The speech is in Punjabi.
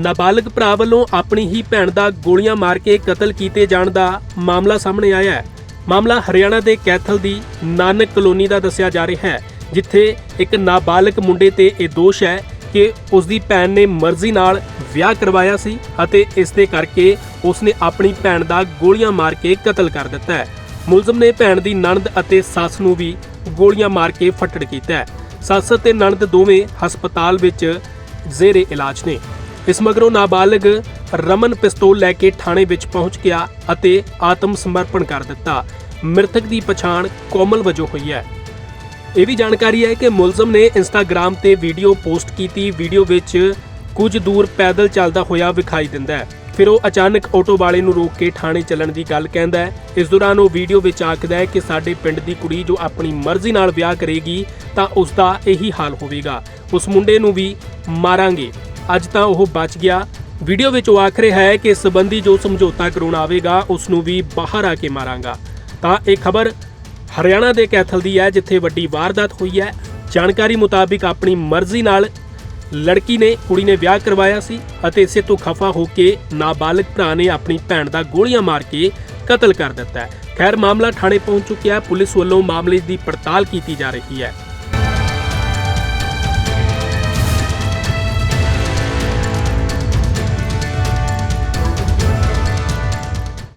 ਨਾਬਾਲਗ ਭਰਾ ਵੱਲੋਂ ਆਪਣੀ ਹੀ ਭੈਣ ਦਾ ਗੋਲੀਆਂ ਮਾਰ ਕੇ ਕਤਲ ਕੀਤੇ ਜਾਣ ਦਾ ਮਾਮਲਾ ਸਾਹਮਣੇ ਆਇਆ ਹੈ। ਮਾਮਲਾ ਹਰਿਆਣਾ ਦੇ ਕੈਥਲ ਦੀ ਨਾਨਕ ਕਲੋਨੀ ਦਾ ਦੱਸਿਆ ਜਾ ਰਿਹਾ ਹੈ, ਜਿੱਥੇ ਇੱਕ ਨਾਬਾਲਗ ਮੁੰਡੇ ਤੇ ਇਹ ਦੋਸ਼ ਹੈ ਕਿ ਉਸ ਦੀ ਭੈਣ ਨੇ ਮਰਜ਼ੀ ਨਾਲ ਵਿਆਹ ਕਰਵਾਇਆ ਸੀ ਅਤੇ ਇਸ ਦੇ ਕਰਕੇ ਉਸ ਨੇ ਆਪਣੀ ਭੈਣ ਦਾ ਗੋਲੀਆਂ ਮਾਰ ਕੇ ਕਤਲ ਕਰ ਦਿੱਤਾ ਹੈ। ਮੁਲਜ਼ਮ ਨੇ ਭੈਣ ਦੀ ਨਣਦ ਅਤੇ ਸੱਸ ਨੂੰ ਵੀ ਗੋਲੀਆਂ ਮਾਰ ਕੇ ਫੱਟੜ ਕੀਤਾ ਹੈ। ਸੱਸ ਅਤੇ ਨਣਦ ਦੋਵੇਂ ਹਸਪਤਾਲ ਵਿੱਚ ਜ਼ੇਰੇ ਇਲਾਜ ਨੇ। ਇਸ ਮਗਰੋਂ ਨਾਬਾਲਗ ਰਮਨ ਪਿਸਤੌਲ ਲੈ ਕੇ ਥਾਣੇ ਵਿੱਚ ਪਹੁੰਚ ਗਿਆ ਅਤੇ ਆਤਮ ਸਮਰਪਣ ਕਰ ਦਿੱਤਾ। ਮ੍ਰਿਤਕ ਦੀ ਪਛਾਣ ਕੋਮਲ ਵਜੋਂ ਹੋਈ ਹੈ। ਇਹ ਵੀ ਜਾਣਕਾਰੀ ਹੈ ਕਿ ਮੁਲਜ਼ਮ ਨੇ ਇੰਸਟਾਗ੍ਰam ਤੇ ਵੀਡੀਓ ਪੋਸਟ ਕੀਤੀ। ਵੀਡੀਓ ਵਿੱਚ ਕੁਝ ਦੂਰ ਪੈਦਲ ਚੱਲਦਾ ਹੋਇਆ ਵਿਖਾਈ ਦਿੰਦਾ ਹੈ। ਫਿਰ ਉਹ ਅਚਾਨਕ ਆਟੋ ਵਾਲੇ ਨੂੰ ਰੋਕ ਕੇ ਥਾਣੇ ਚੱਲਣ ਦੀ ਗੱਲ ਕਹਿੰਦਾ ਹੈ। ਇਸ ਦੌਰਾਨ ਉਹ ਵੀਡੀਓ ਵਿੱਚ ਆਖਦਾ ਹੈ ਕਿ ਸਾਡੇ ਪਿੰਡ ਦੀ ਕੁੜੀ ਜੋ ਆਪਣੀ ਮਰਜ਼ੀ ਨਾਲ ਵਿਆਹ ਕਰੇਗੀ ਤਾਂ ਉਸ ਦਾ ਇਹੀ ਹਾਲ ਹੋਵੇਗਾ। ਉਸ ਮੁੰਡੇ ਨੂੰ ਵੀ ਮਾਰਾਂਗੇ। ਅੱਜ ਤਾਂ ਉਹ ਬਚ ਗਿਆ। ਵੀਡੀਓ ਵਿੱਚ ਉਹ ਆਖ ਰਿਹਾ ਹੈ ਕਿ ਇਸ ਸੰਬੰਧੀ ਜੋ ਸਮਝੌਤਾ ਕਰਾਉਣ ਆਵੇਗਾ ਉਸ ਨੂੰ ਵੀ ਬਾਹਰ ਆ ਕੇ ਮਾਰਾਂਗਾ। ਤਾਂ ਇਹ ਖਬਰ ਹਰਿਆਣਾ ਦੇ ਕੈਥਲ ਦੀ ਹੈ, ਜਿੱਥੇ ਵੱਡੀ ਵਾਰਦਾਤ ਹੋਈ ਹੈ। ਜਾਣਕਾਰੀ ਮੁਤਾਬਿਕ ਆਪਣੀ ਮਰਜ਼ੀ ਨਾਲ ਲੜਕੀ ਨੇ, ਕੁੜੀ ਨੇ ਵਿਆਹ ਕਰਵਾਇਆ ਸੀ ਅਤੇ ਇਸੇ ਤੋਂ ਖਫਾ ਹੋ ਕੇ ਨਾਬਾਲਗ ਭਰਾ ਨੇ ਆਪਣੀ ਭੈਣ ਦਾ ਗੋਲੀਆਂ ਮਾਰ ਕੇ ਕਤਲ ਕਰ ਦਿੱਤਾ ਹੈ। ਖੈਰ, ਮਾਮਲਾ ਥਾਣੇ ਪਹੁੰਚ ਚੁੱਕਿਆ ਹੈ। ਪੁਲਿਸ ਵੱਲੋਂ ਮਾਮਲੇ ਦੀ ਪੜਤਾਲ ਕੀਤੀ ਜਾ ਰਹੀ ਹੈ।